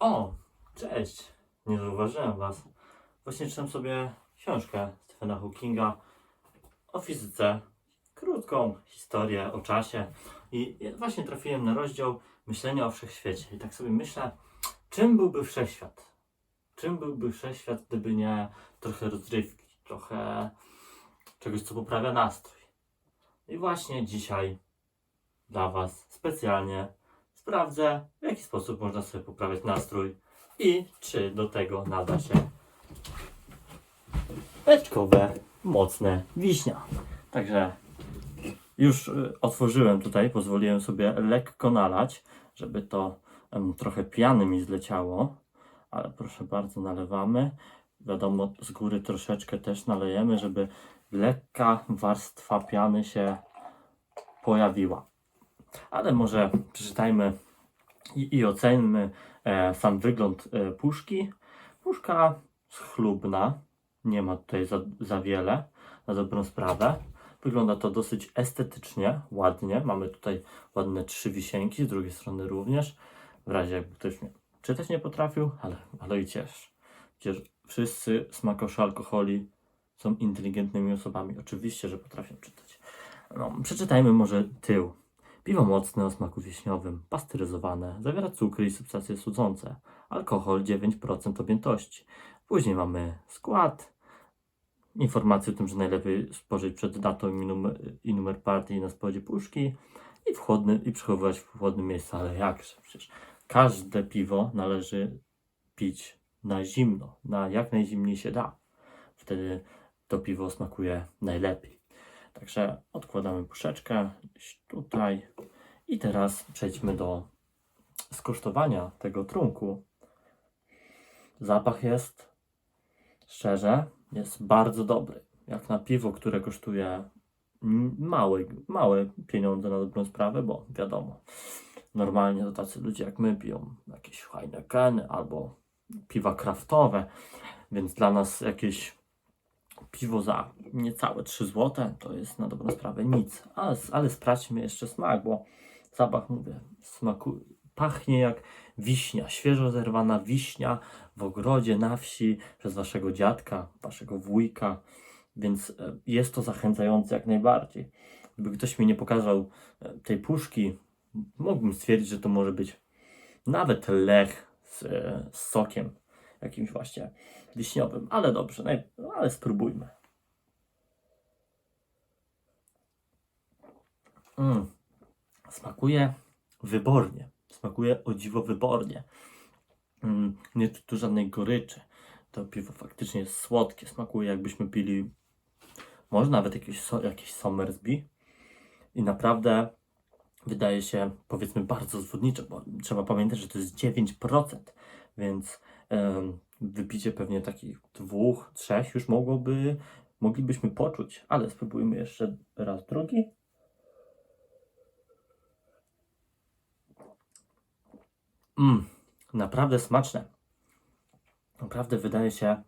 O, cześć. Nie zauważyłem was. Właśnie czytam sobie książkę Stephena Hawkinga o fizyce. Krótką historię o czasie. I właśnie trafiłem na rozdział myślenia o wszechświecie. I tak sobie myślę, czym byłby wszechświat? Czym byłby wszechświat, gdyby nie trochę rozrywki, trochę czegoś, co poprawia nastrój? I właśnie dzisiaj dla was specjalnie sprawdzę, w jaki sposób można sobie poprawiać nastrój i czy do tego nada się beczkowe, mocne wiśnia. Także już y, otworzyłem tutaj, pozwoliłem sobie lekko nalać, żeby to trochę piany mi zleciało, ale proszę bardzo, nalewamy. Wiadomo, z góry troszeczkę też nalejemy, żeby lekka warstwa piany się pojawiła. Ale może przeczytajmy i, i e, sam wygląd e, puszki. Puszka schlubna, nie ma tutaj za, za wiele, na dobrą sprawę. Wygląda to dosyć estetycznie, ładnie. Mamy tutaj ładne trzy wisienki, z drugiej strony również. W razie jakby ktoś mnie czytać nie potrafił, ale, ale i ciesz. Przecież wszyscy smakosze alkoholi są inteligentnymi osobami. Oczywiście, że potrafią czytać. No, przeczytajmy może tył. Piwo mocne o smaku wiśniowym, pasteryzowane, zawiera cukry i substancje słodzące, alkohol 9% objętości. Później mamy skład, informacje o tym, że najlepiej spożyć przed datą i numer, i numer partii na spodzie puszki i, w chłodny, i przechowywać w chłodnym miejscu, ale jakże przecież każde piwo należy pić na zimno, na jak najzimniej się da. Wtedy to piwo smakuje najlepiej. Także odkładamy puszeczkę tutaj i teraz przejdźmy do skosztowania tego trunku. Zapach jest, szczerze, jest bardzo dobry. Jak na piwo, które kosztuje małe, małe pieniądze na dobrą sprawę, bo wiadomo, normalnie to tacy ludzie jak my piją jakieś Heinekeny albo piwa kraftowe, więc dla nas jakieś piwo za niecałe 3 zł to jest na dobrą sprawę nic. Ale, ale sprawdźmy jeszcze smak, bo zapach, mówię, smaku, pachnie jak wiśnia, świeżo zerwana wiśnia w ogrodzie, na wsi, przez waszego dziadka, waszego wujka, więc e, jest to zachęcające jak najbardziej. Gdyby ktoś mi nie pokazał e, tej puszki, mógłbym stwierdzić, że to może być nawet lech z, e, z sokiem jakimś właśnie wiśniowym, ale dobrze, no, ale spróbujmy. Mm. Smakuje wybornie. Smakuje o dziwo wybornie. Mm. Nie czuć tu żadnej goryczy. To piwo faktycznie jest słodkie. Smakuje jakbyśmy pili może nawet jakieś, so, jakieś Somersby. I naprawdę wydaje się, powiedzmy, bardzo zwodnicze, bo trzeba pamiętać, że to jest 9%, więc wypicie pewnie takich dwóch, trzech już mogłoby, moglibyśmy poczuć, ale spróbujmy jeszcze raz drugi. Mmm, naprawdę smaczne. Naprawdę wydaje się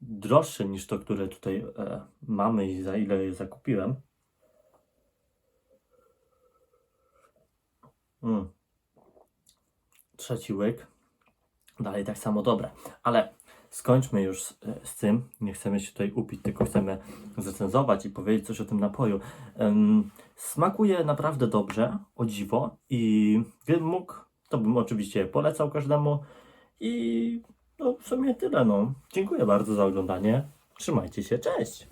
droższe niż to, które tutaj e, mamy i za ile je zakupiłem. Mm. Trzeci łyk. Dalej tak samo dobre. Ale skończmy już z, e, z tym. Nie chcemy się tutaj upić, tylko chcemy zrecenzować i powiedzieć coś o tym napoju. Smakuje naprawdę dobrze, o dziwo. I gdybym mógł, to bym oczywiście polecał każdemu. I no, w sumie tyle. No. Dziękuję bardzo za oglądanie. Trzymajcie się. Cześć!